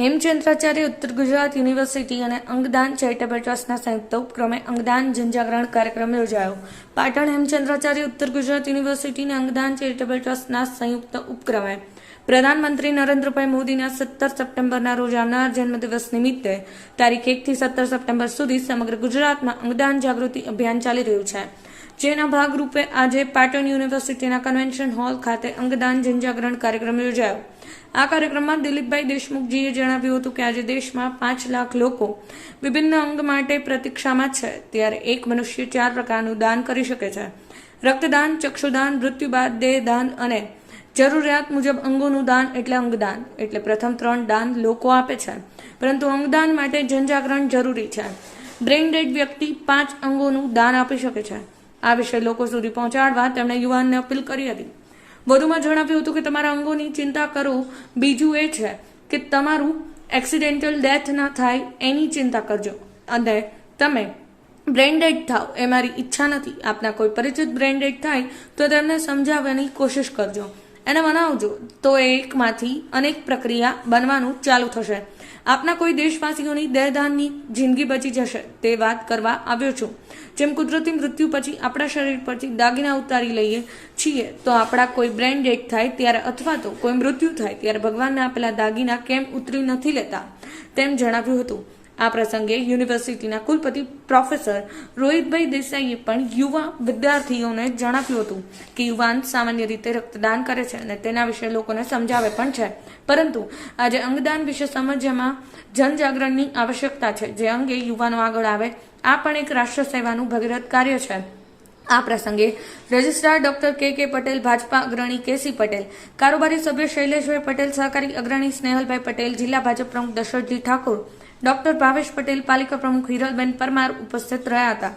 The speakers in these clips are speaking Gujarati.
હેમચંદ્રાચાર્ય ઉત્તર ગુજરાત યુનિવર્સિટી અને અંગદાન ચેરિટેબલ ટ્રસ્ટના સંયુક્ત ઉપક્રમે અંગદાન જનજાગરણ કાર્યક્રમ યોજાયો. પાટણ હેમચંદ્રાચાર્ય ઉત્તર ગુજરાત યુનિવર્સિટી અને અંગદાન ચેરિટેબલ ટ્રસ્ટના સંયુક્ત ઉપક્રમે પ્રધાનમંત્રી નરેન્દ્રભાઈ મોદીના સત્તર સપ્ટેમ્બરના રોજ આવનાર જન્મદિવસ નિમિત્તે તારીખ એકથી સત્તર સપ્ટેમ્બર સુધી સમગ્ર ગુજરાતમાં અંગદાન જાગૃતિ અભિયાન ચાલી રહ્યું છે. જેના ભાગરૂપે આજે પાટણ યુનિવર્સિટીના કન્વેન્શન હોલ ખાતે અંગદાન જનજાગરણ કાર્યક્રમ યોજાયો. આ કાર્યક્રમમાં દિલીપભાઈ દેશમુખજીએ જણાવ્યું હતું કે આજે દેશમાં પાંચ લાખ લોકો વિભિન્ન અંગ માટે પ્રતીક્ષામાં છે. ત્યારે એક મનુષ્ય ચાર પ્રકારનું દાન કરી શકે છે. રક્તદાન, ચક્ષુદાન મૃત્યુ બાદ દેહદાન અને જરૂરિયાત મુજબ અંગોનું દાન એટલે અંગદાન. એટલે પ્રથમ ત્રણ દાન લોકો આપે છે. પરંતુ અંગદાન માટે જનજાગરણ જરૂરી છે. બ્રેઇન ડેડ વ્યક્તિ પાંચ અંગોનું દાન આપી શકે છે. આ વિશે લોકો સુધી પહોંચાડવા તેમણે યુવાનને અપીલ કરી હતી. વધુમાં જણાવ્યું હતું કે, તમારા અંગોની ચિંતા કરો. બીજું એ છે કે તમારું એક્સિડેન્ટલ ડેથ ના થાય એની ચિંતા કરજો. અને તમે બ્રેન્ડેડ થાવ એ મારી ઈચ્છા નથી. આપના કોઈ પરિચિત બ્રેન્ડેડ થાય તો તેમને સમજાવવાની કોશિશ કરજો. એને મનાવજો. તો એકમાંથી અનેક પ્રક્રિયા બનવાનું ચાલુ થશે. આપના કોઈ દેશવાસીઓની દેહદાનની જિંદગી બચી જશે તે વાત કરવા આવ્યો છું. જેમ કુદરતી મૃત્યુ પછી આપણા શરીર પરથી દાગીના ઉતારી લઈએ છીએ, તો આપણા કોઈ બ્રેન ડેડ થાય ત્યારે અથવા તો કોઈ મૃત્યુ થાય ત્યારે ભગવાનને આપેલા દાગીના કેમ ઉતરી નથી લેતા? તેમ જણાવ્યું હતું. આ પ્રસંગે યુનિવર્સિટીના કુલપતિ પ્રોફેસર રોહિતભાઈ દેસાઈએ પણ યુવા વિદ્યાર્થીઓને જણાવ્યું હતું કે યુવાન સામાન્ય રીતે રક્તદાન કરે છે અને તેના વિશે લોકોને સમજાવે પણ છે. પરંતુ આજે અંગદાન વિશે સમજવામાં જનજાગરણની આવશ્યકતા છે. જે અંગે યુવાનો આગળ આવે, આ પણ એક રાષ્ટ્ર સેવાનું ભગીરથ કાર્ય છે. આ પ્રસંગે રજિસ્ટ્રાર ડોક્ટર કે કે પટેલ, ભાજપા અગ્રણી કેસી પટેલ, કારોબારી સભ્ય શૈલેષભાઈ પટેલ, સહકારી અગ્રણી સ્નેહલભાઈ પટેલ, જિલ્લા ભાજપ પ્રમુખ દશરથજી ઠાકોર ડોક્ટર ભાવેશ પટેલ, પાલિકા પ્રમુખ હિરલબેન પરમાર ઉપસ્થિત રહ્યા હતા.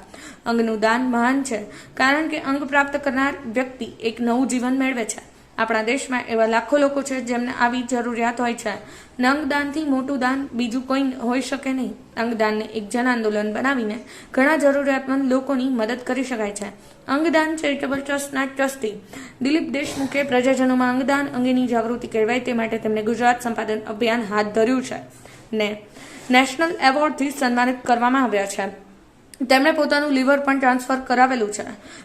અંગનું દાન મહાન છે, કારણ કે અંગ પ્રાપ્ત કરનાર વ્યક્તિ એક નવું જીવન મેળવે છે. આપણા દેશમાં એવા લાખો લોકો છે જેમને આવી જરૂરિયાત હોય છે. અંગદાનથી મોટું દાન બીજું કોઈ હોઈ શકે નહીં. અંગદાનને એક જન આંદોલન બનાવીને ઘણા જરૂરિયાતમંદ લોકોની મદદ કરી શકાય છે. અંગદાન ચેરિટેબલ ટ્રસ્ટના ટ્રસ્ટી દિલીપ દેશમુખે પ્રજાજનોમાં અંગદાન અંગેની જાગૃતિ કેળવાય તે માટે તેમણે ગુજરાત સંપાદન અભિયાન હાથ ધર્યું છે. ને નેશનલ એવોર્ડથી સન્માનિત કરવામાં આવ્યા છે. તેમણે પોતાનું લીવર પણ ટ્રાન્સફર કરાવેલું છે.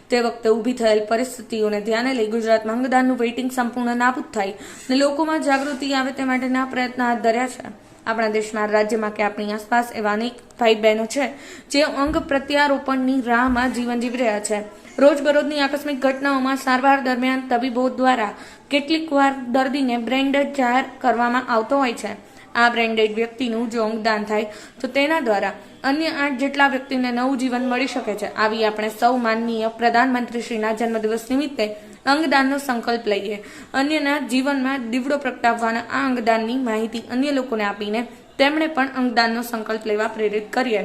તે વખતે ઊભી થયેલ પરિસ્થિતિઓને ધ્યાને લઈ ગુજરાતમાં અંગદાનનું વેઇટિંગ સંપૂર્ણ નાબૂદ થાય અને લોકોમાં જાગૃતિ આવે તે માટેના પ્રયત્ન હાથ ધર્યા છે. આપણા દેશમાં રાજ્યમાં કે આપણી આસપાસ એવા અનેક ભાઈ બહેનો છે, જે અંગ પ્રત્યારોપણની રાહમાં જીવન જીવી રહ્યા છે. રોજબરોજની આકસ્મિક ઘટનાઓમાં સારવાર દરમિયાન તબીબો દ્વારા કેટલીક વાર દર્દીને બ્રેન્ડ જાહેર કરવામાં આવતો હોય છે. આ બ્રેન્ડેડ વ્યક્તિનું જો અંગદાન થાય, તો તેના દ્વારા અન્ય આઠ જેટલા વ્યક્તિને નવું જીવન મળી શકે છે. આવી આપણે સૌ માનનીય પ્રધાનમંત્રીશ્રીના જન્મદિવસ નિમિત્તે અંગદાનનો સંકલ્પ લઈએ. અન્યના જીવનમાં દીવડો પ્રગટાવવાના આ અંગદાનની માહિતી અન્ય લોકોને આપીને તેમણે પણ અંગદાનનો સંકલ્પ લેવા પ્રેરિત કરીએ.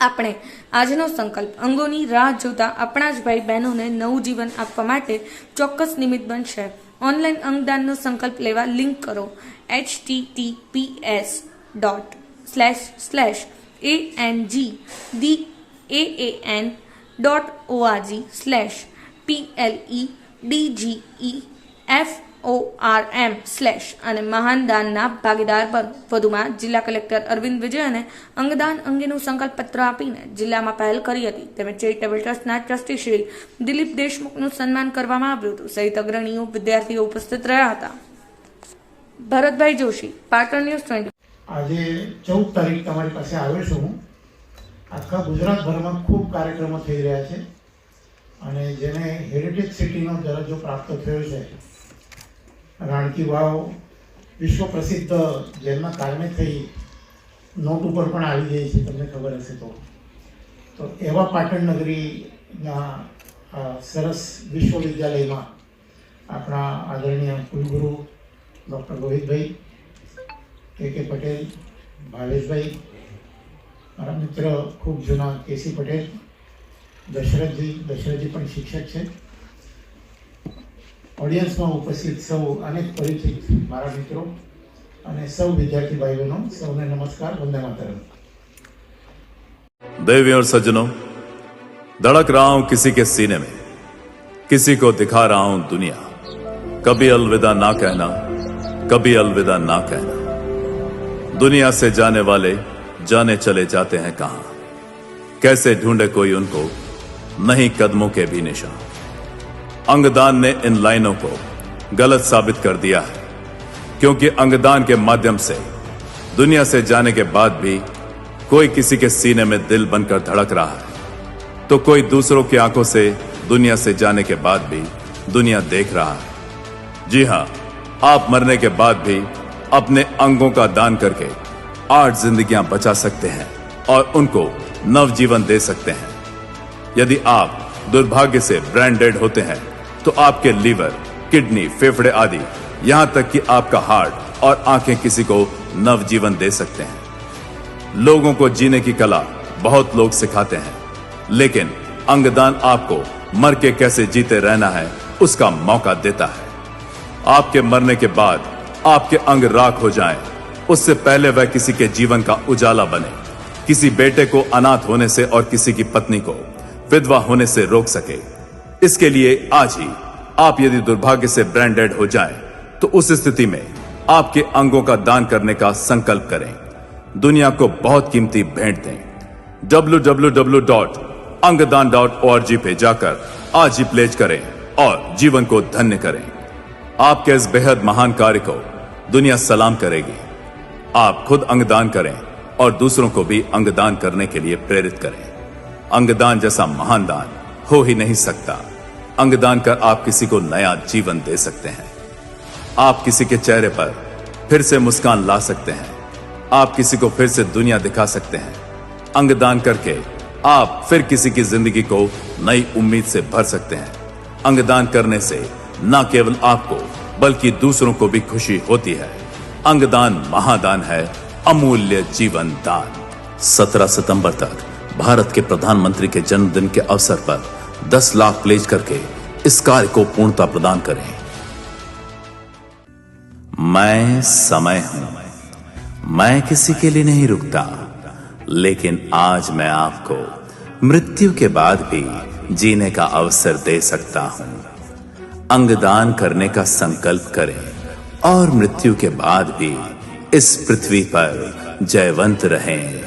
આપણે આજનો સંકલ્પ, અંગોની રાહ જોતા આપણા જ ભાઈ બહેનોને નવું જીવન આપવા માટે ચોક્કસ નિમિત્ત બનશે. ઓનલાઈન અંગદાનનો સંકલ્પ લેવા લિંક કરો. H T T P S dot slash slash A N G D A A N dot ORG slash P L E D G E F O R M slash અને મહાન દાનના ભાગીદાર બનો વધુમાં જિલ્લા કલેક્ટર અરવિંદ વિજયને અંગદાન અંગેનું સંકલ્પ પત્ર આપીને જિલ્લામાં પહેલ કરી હતી. તેમજ ચેરિટેબલ ટ્રસ્ટના ટ્રસ્ટી શ્રી દિલીપ દેશમુખનું સન્માન કરવામાં આવ્યું હતું. સહિત અગ્રણીઓ વિદ્યાર્થીઓ ઉપસ્થિત રહ્યા હતા. Bharatbhai Joshi, Patan news twenty. આજે ચૌદ તારીખ તમારી પાસે આવ્યો આખા ગુજરાતભરમાં ખૂબ કાર્યક્રમો થઈ રહ્યા છે. અને જેને હેરિટેજ સિટીનો દરજ્જો પ્રાપ્ત થયો છે રાણકી વાવ વિશ્વ પ્રસિદ્ધ જેમના કારણે થઈ નોટ ઉપર પણ આવી ગઈ છે, તમને ખબર હશે તો. તો એવા પાટણ નગરીના સરસ વિશ્વવિદ્યાલયમાં આપણા આદરણીય કુલગુરુ ડૉક્ટર રોહિતભાઈ કે કે પટેલ, ભાવેશભાઈ, મારા મિત્ર ખૂબ જૂના કેસી પટેલ, દશરથજી દશરથજી પણ શિક્ષક છે. ઓડિયન્સમાં ઉપસ્થિત સૌ અનેક પરિચિત મારા મિત્રો અને સૌ વિદ્યાર્થી ભાઈ બહેનો સૌને નમસ્કાર વંદે માતરમ देवी और सज्जनों धड़क रहा हूं किसी के सीने में किसी को दिखा रहा हूं दुनिया कभी अलविदा ना कहना कभी अलविदा ना कहना दुनिया से जाने वाले जाने चले जाते हैं कहां कैसे ढूंढे कोई उनको नहीं कदमों के भी निशान अंगदान ने इन लाइनों को गलत साबित कर दिया है, क्योंकि अंगदान के माध्यम से दुनिया से जाने के बाद भी कोई किसी के सीने में दिल बनकर धड़क रहा है। तो कोई दूसरों की आँखों से दुनिया से जाने के बाद भी दुनिया देख रहा है। जी हाँ, आप मरने के बाद भी अपने अंगों का दान करके आठ जिंदगियाँ बचा सकते हैं और उनको नवजीवन दे सकते हैं। यदि आप दुर्भाग्य से ब्रांडेड होते हैं तो आपके लीवर किडनी फेफड़े आदि यहाँ तक कि आपका हार्ट और आँखें किसी को नवजीवन दे सकते हैं। लोगों को जीने की कला बहुत लोग सिखाते हैं लेकिन अंगदान आपको मर के कैसे जीते रहना है उसका मौका देता है। आपके मरने के बाद आपके अंग राख हो जाएँ, उससे पहले वह किसी के जीवन का उजाला बने किसी बेटे को अनाथ होने से और किसी की पत्नी को विधवा होने से रोक सके। इसके लिए आज ही आप यदि दुर्भाग्य से ब्रांडेड हो जाए तो उस स्थिति में आपके अंगों का दान करने का संकल्प करें। दुनिया को बहुत कीमती भेंट दें। www.angdan.org पे जाकर आज ही प्लेज करें और जीवन को धन्य करें। आपके इस बेहद महान कार्य को दुनिया सलाम करेगी। आप खुद अंगदान करें और दूसरों को भी अंगदान करने के लिए प्रेरित करें। अंगदान जैसा महान दान हो ही नहीं सकता। अंगदान कर आप किसी को नया जीवन दे सकते हैं। आप किसी के चेहरे पर फिर से मुस्कान ला सकते हैं। आप किसी को फिर से दुनिया दिखा सकते हैं। अंगदान करके आप फिर किसी की ज़िंदगी को नई उम्मीद से भर सकते हैं। अंगदान करने से न केवल आपको, बल्कि दूसरों को भी खुशी होती है। अंगदान महादान है, अमूल्य जीवन दान 17 सितंबर तक भारत के प्रधानमंत्री के जन्मदिन के अवसर पर 10 लाख प्लेज करके इस कार्य को पूर्णता प्रदान करें। मैं समय हूँ। मैं किसी के लिए नहीं रुकता, लेकिन आज मैं आपको मृत्यु के बाद भी जीने का अवसर दे सकता हूँ। अंगदान करने का संकल्प करें और मृत्यु के बाद भी इस पृथ्वी पर जयवंत रहें।